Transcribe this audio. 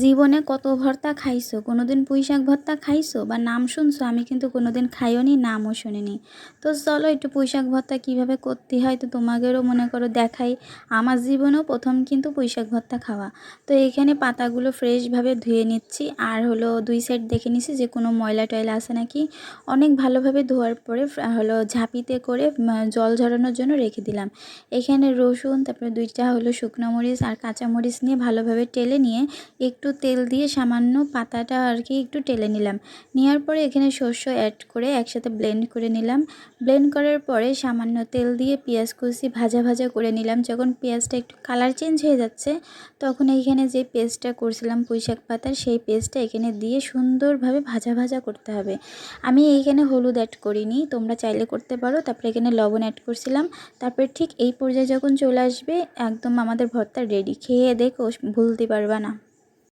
জীবনে কত ভর্তা খাইছো? কোনোদিন পুঁই শাক ভর্তা খাইছো? বা নাম শুনছো? আমি কিন্তু কোনোদিন খাইও নি নামও শুনিনি। তো চলো একটু পুঁইশাক ভর্তা কীভাবে করতে হয় তো তোমাদেরও মনে করো দেখাই। আমার জীবনেও প্রথম কিন্তু পুঁইশাক ভর্তা খাওয়া। তো এখানে পাতাগুলো ফ্রেশভাবে ধুয়ে নিচ্ছি। আর হলো দুই সাইড দেখে নিছি যে কোনো ময়লা টয়লা আছে নাকি? অনেক ভালোভাবে ধোয়ার পরে হলো ঝাঁপিতে করে জল ঝরানোর জন্য রেখে দিলাম। এখানে রসুন, তারপরে দুইটা হলো শুকনো মরিচ আর কাঁচা মরিচ নিয়ে ভালোভাবে টেলে নিয়ে একটু তেল দিয়ে সামান্য পাতাটা আর কি একটু টেলে নিলাম। নেওয়ার পরে এখানে শস্য অ্যাড করে একসাথে ব্লেন্ড করে নিলাম। ব্লেন্ড করার পরে সামান্য তেল দিয়ে পেঁয়াজ কুচি ভাজা ভাজা করে নিলাম। যখন পেঁয়াজটা একটু কালার চেঞ্জ হয়ে যাচ্ছে, তখন এইখানে যে পেস্টটা করছিলাম পুঁইশাক পাতার, সেই পেস্টটা এখানে দিয়ে সুন্দরভাবে ভাজা ভাজা করতে হবে। আমি এইখানে হলুদ অ্যাড করিনি, তোমরা চাইলে করতে পারো। তারপরে এখানে লবণ অ্যাড করছিলাম। তারপরে ঠিক এই পর্যায়ে যখন চলে আসবে, একদম আমাদের ভর্তা রেডি খেয়ে দেখো, ভুলতে পারবা না।